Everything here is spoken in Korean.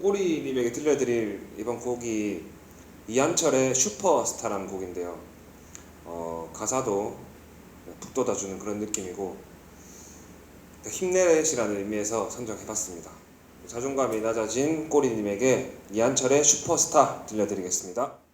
꼬리님에게 들려드릴 이번 곡이 이한철의 슈퍼스타라는 곡인데요. 어, 가사도 북돋아주는 그런 느낌이고 힘내시라는 의미에서 선정해봤습니다. 자존감이 낮아진 꼬리님에게 이한철의 슈퍼스타 들려드리겠습니다.